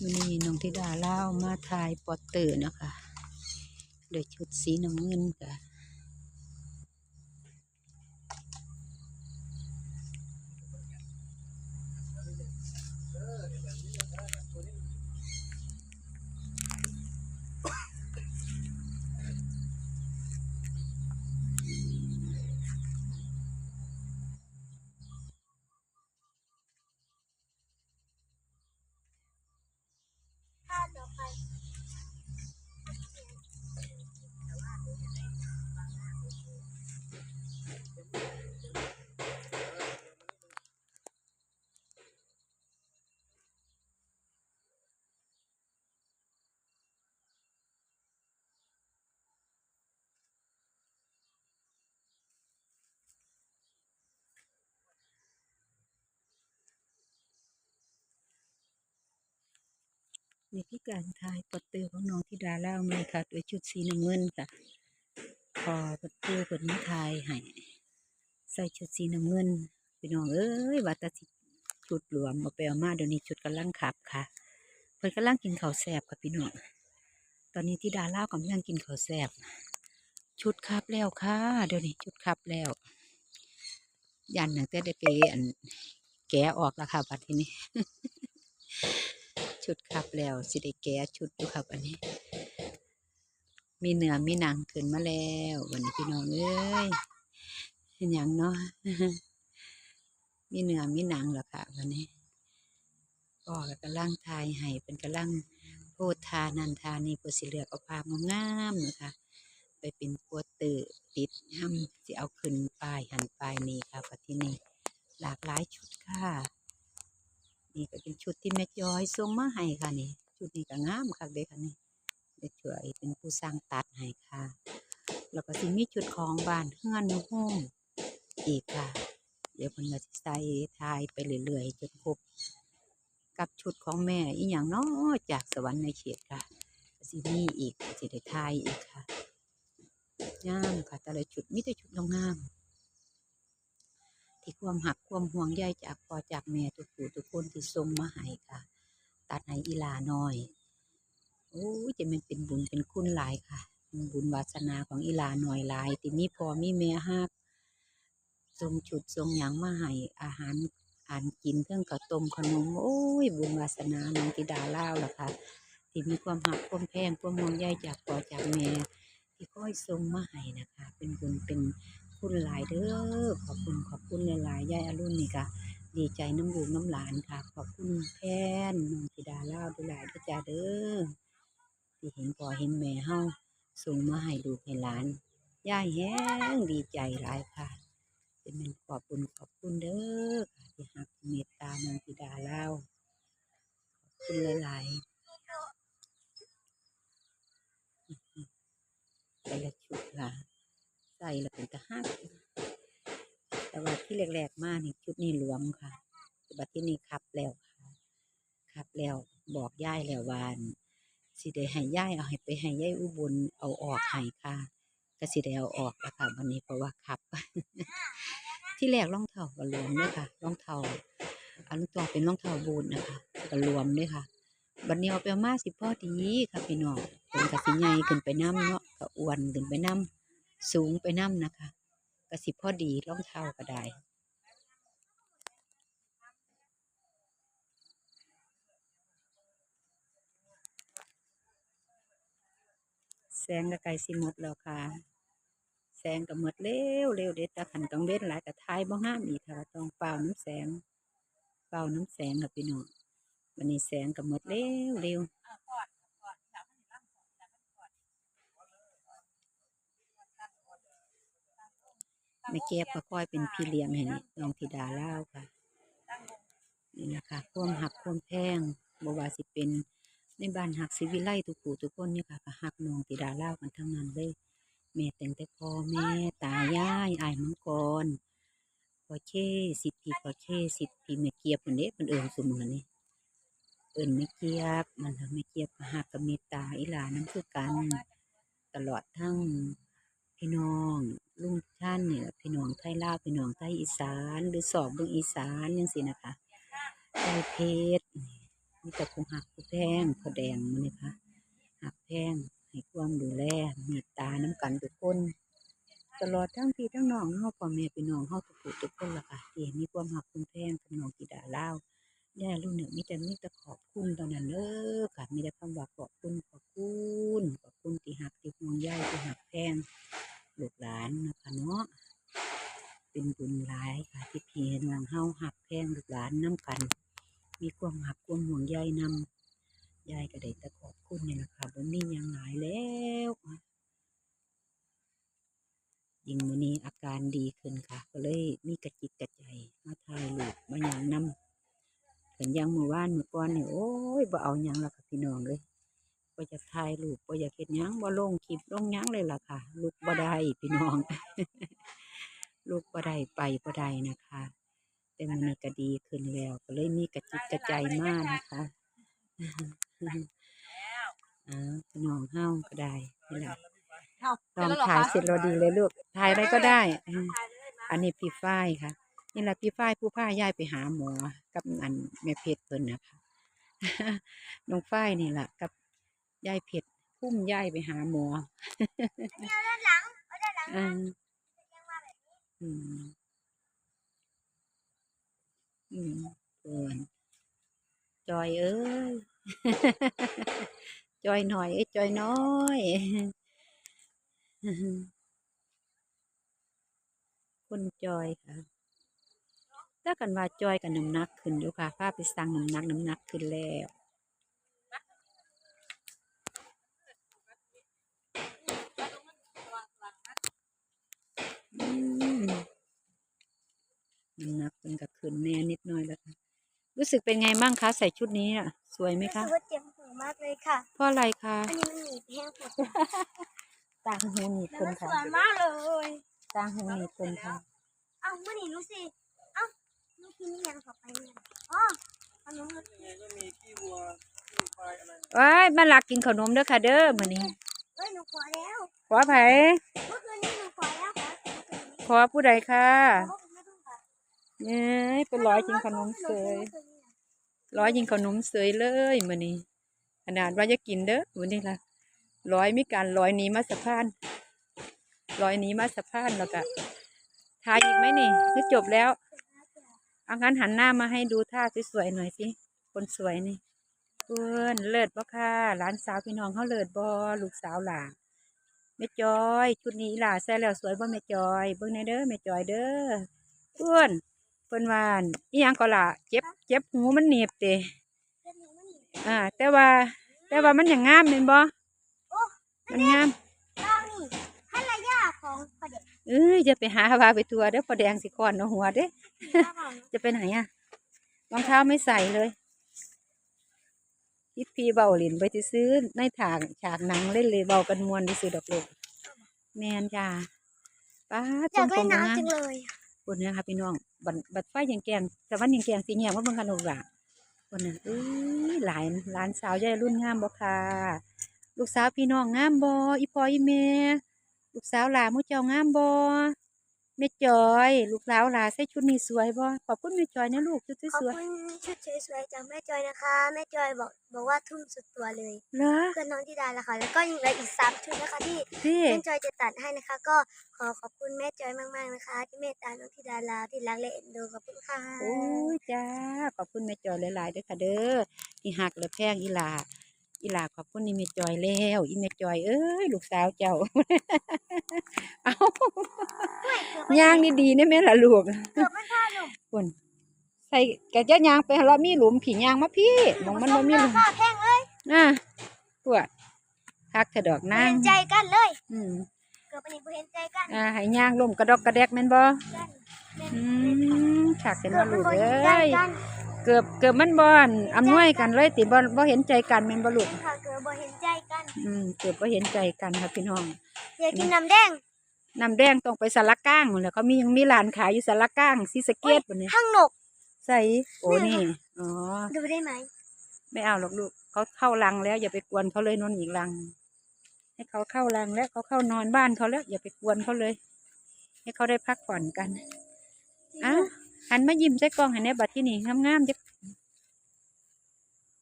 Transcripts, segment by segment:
วันนี้น้องธิดาเล่ามาทายปอเตอร์นะคะโดยชุดสีน้ำเงินค่ะ นี่คือการถ่ายปอเตอของน้องธิดาเล่ามาค่ะโดยชุดสีน้ำเงินค่ะ พอปอเตอร์คนนี้ถ่ายให้ใส่ชุดสีน้ำเงินพี่น้องเอ้ยว่าแตสิชุดรวมมาไปเอามาเดี๋ยวนี้ชุดกำลังขับค่ะเพิ่นกำลังกินข้าวแซ่บค่ะพี่น้องตอนนี้ธิดาเล่ากำลังกินข้าวแซ่บชุดคับแล้วค่ะ เดี๋ยวนี้ชุดคับแล้ว ยันหนังแต่ได้ไปอันแกะออกแล้วค่ะบัดทีนี้ ชุดคับแล้วสิได้แกะชุดอยู่ครับอันนี้ มีเนื้อมีหนังขึ้นมาแล้ววันนี้พี่น้องเอ้ยเห็นหยังเนาะมีเนื้อมีหนังแล้วค่ะวันนี้ก็กำลังทายให้เป็นกำลังโพดทานันทานี่เพื่อสิเลือกเอาภาพงามๆนะคะไปเป็นโปสเตอร์ติดห้ำสิเอาขึ้นป้ายหันป้ายนี้ค่ะปที่นี่หลากหลายชุดค่ะ นี่ก็เป็นชุดที่แม่จอยส่งมาให้ค่ะนี่ ชุดนี้ก็งามค่ะเด็กค่ะนี่แม่จอยเป็นผู้สร้างตัดให้ค่ะ แล้วก็สิมีชุดของบ้านเฮือนโฮมอีกค่ะ เดี๋ยวเพิ่นก็สิใส่ทายไปเรื่อยๆจนครบกับชุดของแม่อีหยังเนาะจากสวรรค์ในเขตค่ะสิมีอีกสิได้ทายอีกค่ะงามค่ะ แต่ละชุดมีแต่ชุดงาม ที่ความหักความห่วงใยจากพ่อจากแม่ทุกผู้ทุกคนที่ส่งมาให้ค่ะ ตัดให้อีลาน้อยโอ้ยจะมันเป็นบุญเป็นคุณหลายค่ะบุญวาสนาของอีลาน้อยหลายที่มีพ่อมีแม่ฮักทรงชุดทรงหยังมาให้อาหารอ่านกินเครื่องกระต้มขนมโอ้ย บุญวาสนาน้องธิดาเล่าล่ะค่ะที่มีความหักความแพงความห่วงใยจากพ่อจากแม่ที่คอยส่งมาให้นะคะ เป็นบุญเป็น คุณหลายเด้อขอบคุณขอบคุณหลายๆยายอรุณนี่ค่ะดีใจน้ำลูกน้ำหลานค่ะ ขอบคุณแทนน้องธิดาเล่าด้วยหลายด้วยจ้าเด้อที่เห็นพ่อเห็นแม่เฮาส่งมาให้ลูกให้หลานย่ายแห้งดีใจหลายค่ะเป็นมันขอบคุณขอบคุณเด้อค่ะที่หักเมตตาน้องธิดาเล่าขอบคุณหลายๆแต่ละชุดล่ะ ใส่แล้วเป็นตะหักแต่ว่าที่แรกๆมากนี่ชุดนี้หลวมค่ะแต่บัดที่นี่ขับแล้วค่ะขับแล้วบอกย่ายแล้ววานสิได้ให้ย่ายเอาให้ไปให้ย่ายอุบลเอาออกให้ค่ะก็สิได้เอาออกแล้วค่ะวันนี้เพราะว่าขับ ที่แรกรองเท้าก็รวมเลยค่ะรองเท้าอันตัวเป็นรองเท้าบูทนะคะก็รวมเลยค่ะบัดนี้เอาไปมาสิพ่อดีค่ะพี่น้องเป็นกสิใหญ่ขึ้นไปน้ำเนาะก็อ้วนขึ้นไปน้ำ สูงไปน้ำนะคะกระสิพอดีรองเท้าก็ได้แสงก็ไกลสิหมดแล้วค่ะ แสงก็หมดเร็วเร็วเด็ดต่ขันกังเว้นหลายแต่ทายบ่ห้ามอีกค่ะต้องเป่าน้ำแสงเป่าน้ำแสงค่ะพี่น้องวันนี้แสงก็หมดเร็วเร็ว แม่แก้บก็ค่อยเป็นพี่เลี้ยงให้น้องธิดาเล่าค่ะนี่นะคะความหักความแพงบว่าสิเป็นในบ้านหักศิวิไลทุกผู้ทุกคนนี่ค่ะก็หักน้องธิดาเล่ากันทั้งนั้นเลยแม่แต่งแต่พ่อแม่ตายายอายมังกรพอเช่สิทธิพอเช่สิทธิแม่เกียบคนนี้คนเอิญสมือนี่เอิญไม่เกียบมันทำไม่เกียบหักกับเมตตาอีหลาน้ำคือกัน ตลอดทั้งพี่น้อง ลุงท่านเนี่ยพี่น้องไทยลาวพี่น้องไทยอีสาน หรือสอบเบิ่งอีสานจังซี่นะคะไทยเพชรมีแต่คงหักผู้แพงพอแดงมันนี่ค่ะหักแพงให้ความดูแลเมตตาน้ำกันทุกคนตลอดทั้งพี่ทั้งน้องเฮาพ่อแม่พี่น้องเฮาทุกผู้ทุกคนล่ะค่ะที่มีความหักคุณแพงกับน้องกีดาลาวย่าลูกเนี่ยมีแต่มีแต่ขอบคุณเท่านั้นเด้อค่ะมีแต่คำว่าขอบคุณขอบคุณขอบคุณที่หักที่ห่วงใยที่หักแพง ลูกหลานนะคะเนาะเป็นบุญหลายค่ะที่พี่น้องเฮาหักแพงลูกหลานน้กัน มีความหักความห่วงใยนำยายก็ได้ต่ขอบคุณนี่แหละค่ะบ่มีหยังหลายแล้วยิ่งมื้อนี้อาการดีขึ้นค่ะ ก็เลยมีกระจิตกระใจมาถ่ายรูปมาหยังนำกันยังมื้อวานมื้อก่อนนี่โอ้ยบ่เอาหยังแล้วค่ะพี่น้องเอ้ย บ่อยากถ่ายรูปบ่อยากเฮ็ดหยังบ่ลงคลิปลงหยังเลยล่ะค่ะลุกบ่ได้พี่น้องลุกบ่ได้ไปบ่ได้นะคะแต่มื้อนี้ก็ดีขึ้นแล้ว ก็เลยมีกระจิตกระใจมากนะคะอ่าพี่น้องเฮาก็ได้นี่แหละลองถ่ายเสร็จเราดีเลยลูกถ่ายอะไรก็ได้อืมอันนี้พี่ฝ้ายค่ะ นี่แหละพี่ฝ้ายผู้พายายไปหาหมอกับอันแม่เพชรเพิ่นนะคะน้องฝ้ายนี่แหละกับ ยายเพชรพุ่มยายไปหาหมออืมอืมอืมเพิ่นจอยเอ้ย จอยหน่อยเอ้ยจอยน้อยคุณจอยค่ะถ้ากันว่าจอยกับน้ำหนักขึ้นอยู่ค่ะพาไปสั่งน้ำหนักน้ำหนักขึ้นแล้วอืมน้ำหนักเป็ นกับขึ้นแน่นิดหน่อยแล้วค่ะรู้สึกเป็นไงบ้างคะใส่ชุดนี้อะ สวยไหมรู้คะสึกว่าเจ็บหูมากเลยค่ะ เพราะอะไรคะอันนี้มันหนีบแห้งหมดต่างหูหนีบแล้วคนมันสค่ะวยมากเลยต่างหูหนีบคนค่ะเอ้ามื่อนี้รู้สิเอ้าลูกพี่นี่ยังต่อไปเนี่ยอ๋อขนมรสยังไงก็มีขี้วัวขี้ควายอะไรว้ายมาลักกินขนมเด้อค่ะเด้อมื้อนี้ เอ้ยหนูขอแล้วขอไผเมื่อคืนนี้หนูขอแล้วขอเมื่อคืนนี้ขอผู้ใดค่ะ ขอไม่ต้องค่ะ เอ้ยเป็นร้อยกินขนมเสยร้อยยิงขนมเสยเลยมือนี้ขนาดว่าจะกินเด้อมื้อนี้ละร้อยมีการร้อยหนี้มาสะพานร้อยหนี้มาสะพานแล้วก็ทายอีกไหมนี่คือจบแล้วเอางั้นหันหน้ามาให้ดูท่าสวยๆหน่อยสิคนสวยนี่เพื่อนเลิศบ่ค่ะหลานสาวพี่น้องเขาเลิศบ่ลูกสาวหลาแม่จอย ชุดนี้ล่าใส่แล้วสวยบ่แม่จอย เบิ่งในเด้อแม่จอยเด้อเพื่อน เพิ่นว่าอั่นอีหยังก็ล่ะเจ็บเจ็บหูมันเหน็บเตอ่า แต่ว่า แต่ว่ามันอย่างงามเป็นบ่โอ้มันงามเรานี่ภรรยาของพระเด็กเอ้ยจะไปหาว่าไปทัวเด้อพอแดงสิคอนเอาหัวเด้ของจะไปไหนอะรองเท้าไม่ใส่เลยคิดพีเบาหลินไปที่ซื้อในถากฉากหนังเล่นเลยเบากันมวนที่ซื้อดอกลูกแมนจ้าป้าอทรยางกผเล่นมงามน้ำจังเลย คนนี้ค่ะพี่น้องบัดบัดไฟยังแกงแต่วันยังแกงสีเงียว่าเบิ่งกันลูกหล่ะคนน่ะเอ้ยหลายหลานสาวยายรุ่นงามบ่ค่ะลูกสาวพี่น้องงามบ่อีพ่ออีแม่ลูกสาวหลานมุ่เจ้างามบ่ แม่จอย ลูกสาวหลาใส่ชุดนี้สวยบ่ขอบคุณแม่จอยนะลูกชุดขอบสวยคุณชุดสวยๆจากแม่จอยนะคะแม่จอยบอกบอกว่าทุ่มสุดตัวเลยๆเหรอเพื่อนน้องที่ดาละค่ะแล้วก็ยังเหลืออีกสามชุดนะคะที่พี่แม่จอยจะตัดให้นะคะ ก็ขอขอบคุณแม่จอยมากๆนะคะ ที่เมตตาน้องธิดาลาที่รักและเอ็นดูขอบคุณค่ะโอ้ยจ้าขอบคุณแม่จอยหลายๆเด้อค่ะเด้อที่หักและแพงอีหลา อีหลาขอบคุณนี่แม่จอยแล้วอีแม่จอยเอ้ยลูกสาวเจ้า เอาย่างดีๆนี่แม่ละลูกเกือบไม่พลาดหรอกคนใส่กระเจ้ายางไปเรามีหลุมผียางมาพี่มองมันบ่มีหลุมค่ะแพงเลยอะปวดคักเถอะดอกบ่นางเห็นใจกันเลย อืมเกือบไปนี่บ่เห็นใจกันอ่าให้ยางลมกระดอกกระแดกแม่นบ่กันแม่นอืมคักเป็นเกืว่าอบลูกบ่เอเห็นใจ้ยกัน เกือบเกือบมันบ่อนอำนวยกันเลยติบ่บ่เห็นใจกันแม่นบ่ลูกค่ะเกือบบ่เห็นใจกันอืมเกือบบ่เห็นใจกันค่ะพี่น้องอยากกินน้ำแดงน้ำแดงต้องไปสารกลางหมดแหล้วเขามียังมีร้านขายอยู่สารกลางศรีสะเกษบ่เนี่ยห้างนกใส่โอ้นี่นี่ค่ะอ๋อดูได้ไหมไม่เอาหรอกลูกเขาเข้ารังแล้วอย่าไปกวนเขาเลยนอนอีกรัง ให้เขาเข้ารังแล้วเขาเข้านอนบ้านเขาแล้วอย่าไปกวนเขาเลย ให้เขาได้พักผ่อนกันอ้าว หันมายิ้มใส่กล้องให้แน่บัดที่นี่งามๆจัก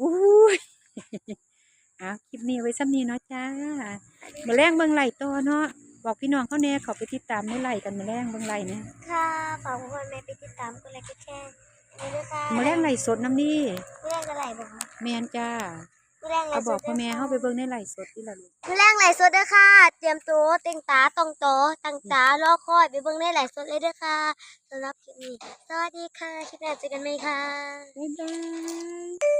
อู้ยอ้าวคลิปนี้เอาไว้ซ้ำนี้เนาะจ้ามาแรงเบิ่งไหลต่อเนาะบอกพี่น้องเขาแน่เขาไปติดตามในไหลกันมาแรงเบิ่งไหลเนี่ยค่ะฝากพ่อแม่ไปติดตามกดไลค์กดแชร์อันนี้ด้วยค่ะมาแรงไหลสดน้ำนี่ผู้แรงอะไรบอกคะแมนจ้า ผู้แรงไรเอาสบอกดพ่อแม่เข้าไปเบิ่งในไหลสดที่ละลูกผู้แรงไรสดเด้อค่ะ เตรียมตัวเต็งตาตองโตอตั้งตารอคอยไปเบิ่งในไหลสดเลยเด้อค่ะสำหรับคลิปนี้สวัสดีค่ะคลิปหน้าเจอกันไหมค่ะ บ๊ายบาย